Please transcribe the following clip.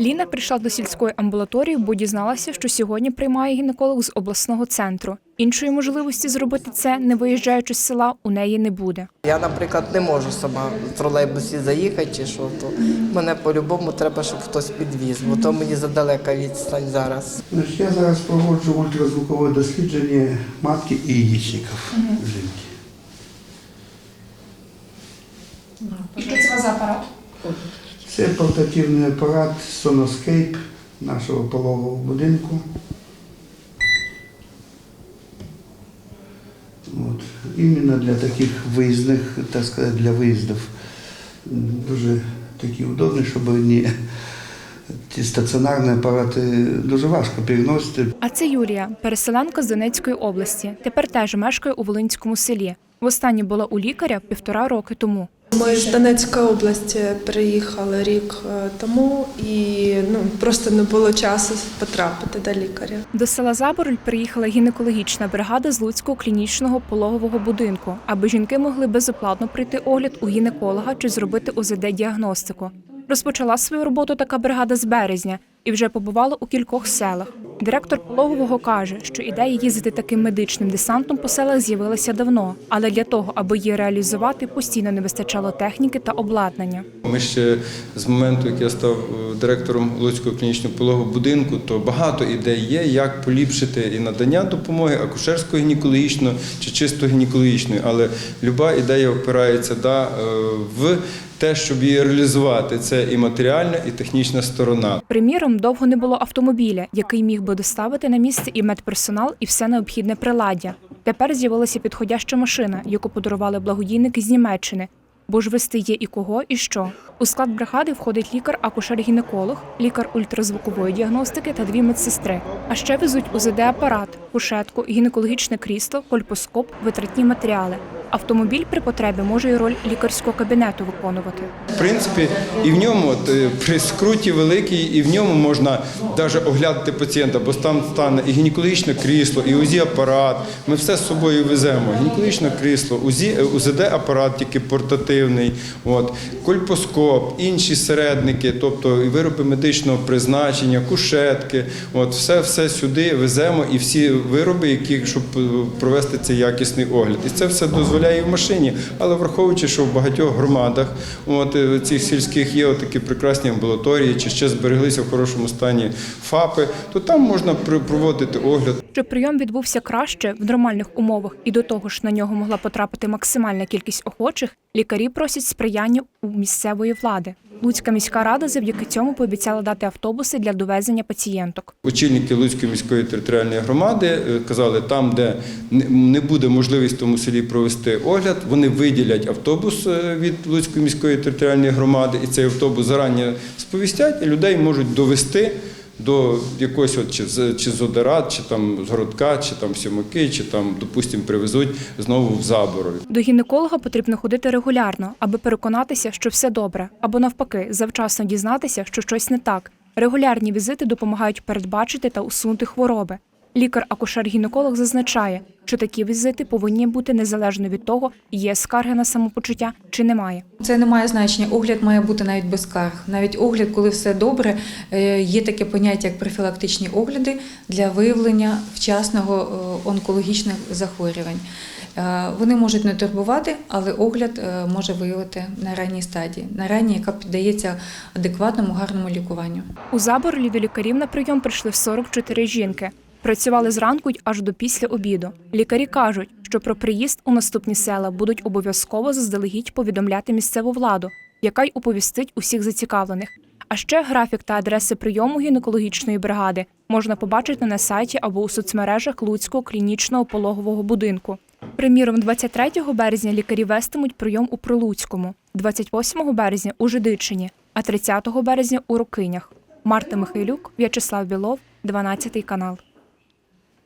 Ліна прийшла до сільської амбулаторії, бо дізналася, що сьогодні приймає гінеколог з обласного центру. Іншої можливості зробити це, не виїжджаючи з села, у неї не буде. Я, наприклад, не можу сама в тролейбусі заїхати чи що, то мене по-любому треба, щоб хтось підвіз, бо то мені задалека відстань зараз. Я зараз проводжу ультразвукове дослідження матки і яєчників жінки. І що це за апарат? Це портативний апарат Sonoscape нашого пологового будинку. От. Іменно для таких виїзних, так сказати, для виїздів дуже такі удобні, щоб вони ті стаціонарні апарати дуже важко переносити. А це Юлія, переселенка з Донецької області. Тепер теж мешкає у Волинському селі. Востаннє була у лікаря півтора роки тому. Ми з Донецької області приїхали рік е, тому і ну просто не було часу потрапити до лікаря. До села Забороль приїхала гінекологічна бригада з Луцького клінічного пологового будинку, аби жінки могли безоплатно прийти огляд у гінеколога чи зробити УЗД-діагностику. Розпочала свою роботу така бригада з березня і вже побувала у кількох селах. Директор пологового каже, що ідея їздити таким медичним десантом по селах з'явилася давно, але для того, аби її реалізувати, постійно не вистачало техніки та обладнання. Ми ще з моменту, як я став е, директором Луцького клінічного пологового будинку, то багато ідей є, як поліпшити і надання допомоги акушерської гінекологічної чи чисто гінекологічної. Але люба ідея впирається да, е, в те, щоб її реалізувати. Це і матеріальна, і технічна сторона. Приміром, довго не було автомобіля, який міг би доставити на місце і медперсонал, і все необхідне приладдя. Тепер з'явилася підходяща машина, яку подарували благодійники з Німеччини. Бо ж вести є і кого, і що. У склад бригади входить лікар-акушер-гінеколог, лікар ультразвукової діагностики та дві медсестри. А ще везуть УЗД-апарат, кушетку, гінекологічне крісло, кольпоскоп, витратні матеріали. Автомобіль при потребі може і роль лікарського кабінету виконувати. В принципі, і в ньому е, при скруті великій, і в ньому можна навіть оглядати пацієнта, бо там стане і гінекологічне крісло, і УЗІ апарат. Ми все з собою веземо. Гінекологічне крісло, УЗІ, е, УЗД апарат, тільки портативний, от, кольпоскоп, інші середники, тобто і вироби медичного призначення, кушетки. От, все, все сюди веземо і всі вироби, які, щоб е, провести цей якісний огляд. І це все дозволяє і в машині, але враховуючи, що в багатьох громадах от, е, цих сільських є такі прекрасні амбулаторії, чи ще збереглися в хорошому стані ФАПи, то там можна проводити огляд. Щоб прийом відбувся краще в нормальних умовах і до того ж на нього могла потрапити максимальна кількість охочих, лікарі просять сприяння у місцевої влади. Луцька міська рада завдяки цьому пообіцяла дати автобуси для довезення пацієнток. Очільники Луцької міської територіальної громади е, казали, там, де не- буде можливість в тому селі провести огляд, вони виділять автобус е, від Луцької міської територіальної громади, і цей автобус зарані сповістять, і людей можуть довести до якогось от чи з чи з чи там з городка, чи там сімаки, чи там, допустимо, привезуть знову в забору. До гінеколога потрібно ходити регулярно, аби переконатися, що все добре, або навпаки, завчасно дізнатися, що щось не так. Регулярні візити допомагають передбачити та усунути хвороби. Лікар-акушер-гінеколог зазначає, що такі візити повинні бути незалежно від того, є скарги на самопочуття чи немає. Це не має значення. Огляд має бути навіть без скарг. Навіть огляд, коли все добре, е, є таке поняття, як профілактичні огляди для виявлення вчасного е, онкологічних захворювань. Е, Вони можуть не турбувати, але огляд може виявити на ранній стадії, на ранній, яка піддається адекватному гарному лікуванню. У Заборлі до лікарів на прийом прийшли 44 жінки. Працювали зранку й аж до після обіду. Лікарі кажуть, що про приїзд у наступні села будуть обов'язково заздалегідь повідомляти місцеву владу, яка й оповістить усіх зацікавлених. А ще графік та адреси прийому гінекологічної бригади можна побачити на сайті або у соцмережах Луцького клінічного пологового будинку. Приміром, 23 березня лікарі вестимуть прийом у Прилуцькому, 28 березня у Жидичині, а 30 березня у Рокинях. Марта Михайлюк, В'ячеслав Білов, 12 канал.